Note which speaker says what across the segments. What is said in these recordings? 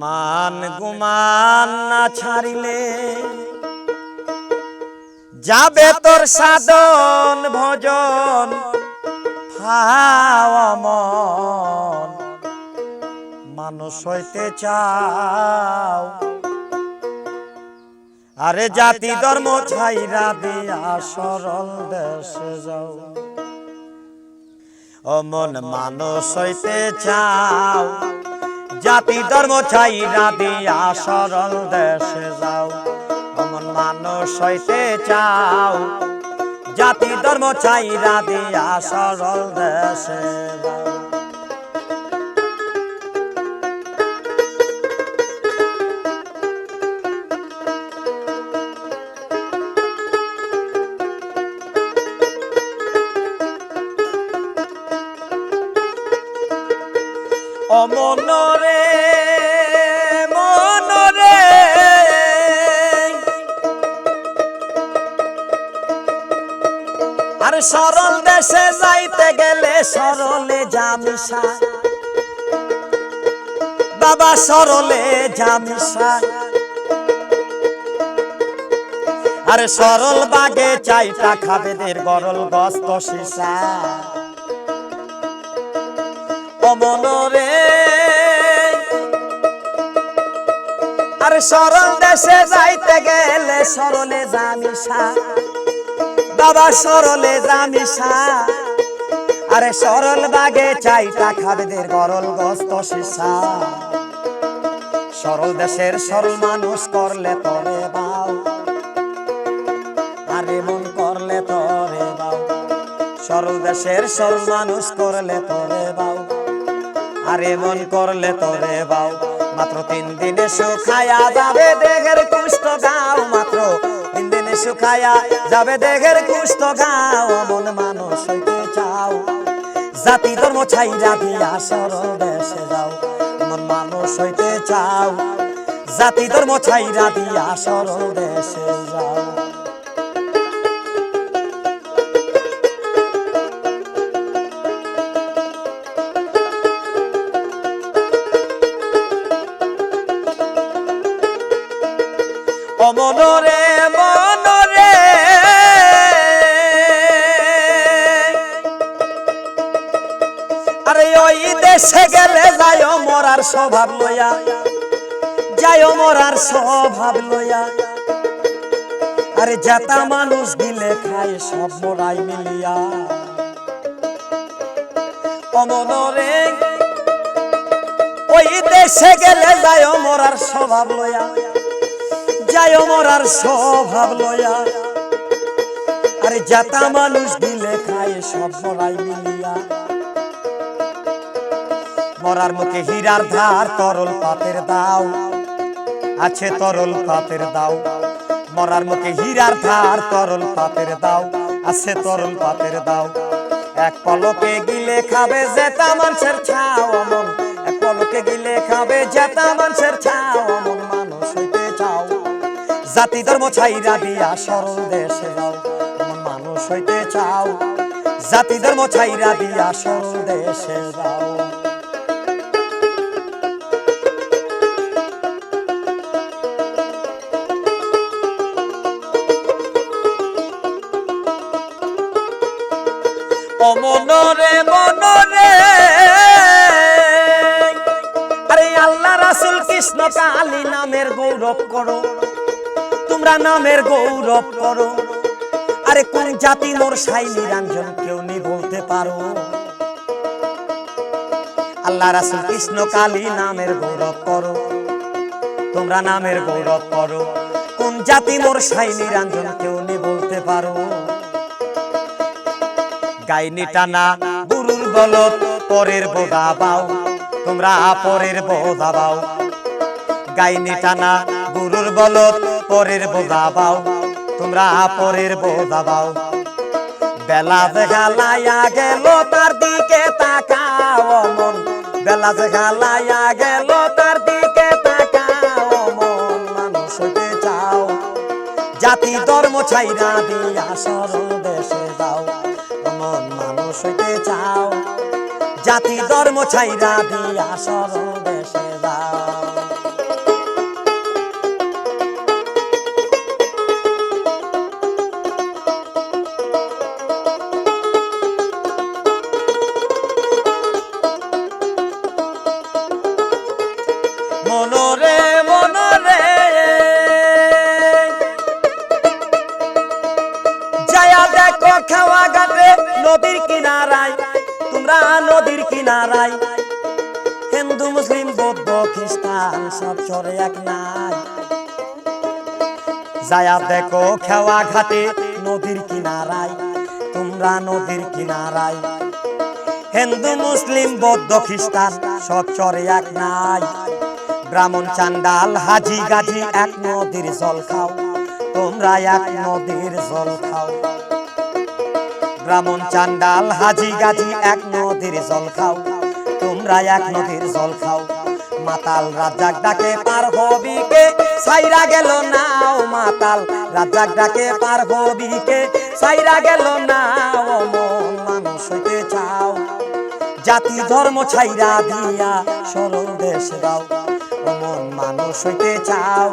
Speaker 1: মান গুমান না ছাড়িলে যাবে তোর সাধন, ভজন মন। মানুষ হইতে চাও, আরে জাতি ধর্ম ছাইরা দিয়া সরল দেশে যাও। অমন মানুষ হইতে চাও। জাতি ধর্ম ছাইরা দিয়া সরল দেশে যাও। অমন মানুষ হইতে চাও। জাতি ধর্ম ছাইরা দিয়া সরল দেশে যাও। অমনরে মনরে। আর সরল দেশে যাইতে গেলে সরলে জামিসা। বাবা, সরলে জামিসা। আরে সরল বাগে চাইটা খাবে দের গরল গস্ত সিসা। অমনরে সরল দেশে যাইতে গেলে সরলে জামিসা বাবা সরলে জামিসা আরে সরল বাগে চাইটা খাবেদের গরল গস্ত সিসা। সরল দেশের সরল মানুষ করলে তরে বাউ। আরে, মন করলে তরে বাউ। সরল দেশের সরল মানুষ করলে তরে বাউ। আরে, মন করলে তোরে বাউ। মাত্র তিন দিনে শুকায়া যাবে দেহের কুষ্ঠ গাও, মাত্র তিন দিনে শুকায়া যাবে দেহের কুষ্ঠ গাও মন মানুষ হইতে চাও। জাতি ধর্ম ছাইরা দিয়া সরল দেশে যাও মন মানুষ হইতে চাও। জাতি ধর্ম ছাইরা দিয়া সরল দেশে যাও। অমনরে মনরে। আরে ওই দেশে গেলে যায় মরার স্বভাব লইয়া যায় মরার স্বভাব লইয়া। আরে যাতা মানুষ গিলে খায়, সব মরাই মিলিয়া। অমনরে ওই দেশে গেলে যায় মরার স্বভাব লইয়া। যায় মরার স্বভাব লয়া। আরে যাতা মানুষ দিলে খায় সব মরাই মিলিয়া। মরার মুখে হীরার ধার, তরল পাতের দাও। আছে তরল পাতের দাও। মরার মুখে হীরার ধার, তরল পাতের দাও। আছে তরল পাতের দাও। এক পলকে গিলে খাবে জেতা মানুষের ছাও অমন এক পলকে গিলে খাবে জেতা মানুষের ছাও অমন জাতি ধর্ম ছাইরা দিয়া সরল দেশে যাও মানুষ হইতে চাও। জাতি ধর্ম ছাইরা দিয়া সরল দেশে যাও। অমনরে মনরে। আরে আল্লাহ রাসুল কৃষ্ণ কালী নামের গৌরব করো। তোমরা নামের গৌরব করো। আরে কোন জাতি মোর সাই নিরঞ্জন কেউ নি বলতে পারো। আল্লাহ রাসুল কৃষ্ণ কালী নামের গৌরব করো। তোমরা নামের গৌরব করো। কোন জাতি মোর সাই নিরঞ্জন কেউ নি বলতে পারো। গাইনি টানা গুরুর বলত, পরের বোধা বাও, তোমরা পরের বোধা বাও। গাইনি টানা গুরুর বলত পরের বোধা বাও তোমরা পরের বোধা বাও বেলা দেখা লাইয়া গেল, তার দিকে তাকাও মন বেলা দেখা লাইয়া গেল, তার দিকে তাকাও মন মানুষ হইতে চাও, জাতি ধর্ম ছাইরা দিয়া সরল দেশে যাও। অমন মানুষ হইতে চাও, জাতি ধর্ম ছাইরা দিয়া সরল দেশে যাও। খ্রিস্টান সব চরে এক নাই। যায়া দেখো খেওয়া ঘাটে নদীর কিনারায়, তোমরা নদীর কিনারায়। হিন্দু, মুসলিম, বৌদ্ধ, খ্রিস্টান, সব চরে এক নাই। ব্রাহ্মণ, চান্ডাল, হাজি, গাজি এক নদীর জল খাও, তোমরা এক নদীর জল খাও। ব্রাহ্মণ, চান্ডাল, হাজি, গাজি এক নদীর জল খাও, তোমরা এক নদীর জল খাও। মাতাল রাজাক ডাকে পার হবিকে, সাইরা গেল নাও মাতাল রাজাক ডাকে পার হবিকে, সাইরা গেল নাও মন মানুষ হইতে চাও। জাতি ধর্ম ছাইরা দিয়া সরল দেশ দাও, অমন মানুষ হইতে চাও।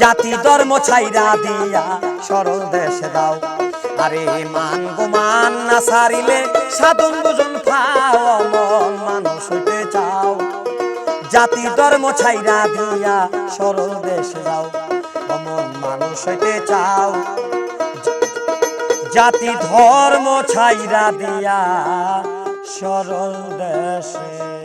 Speaker 1: জাতি ধর্ম ছাইরা দিয়া সরল দেশ দাও। আরে মান গুমান না সারিলে সাধন দুজন খাও, অমন মানুষ হইতে জাতি ধর্ম ছাইরা দিয়া সরল দেশ যাও। অমন মানুষ হইতে চাও। জাতি ধর্ম ছাইরা দিয়া সরল দেশে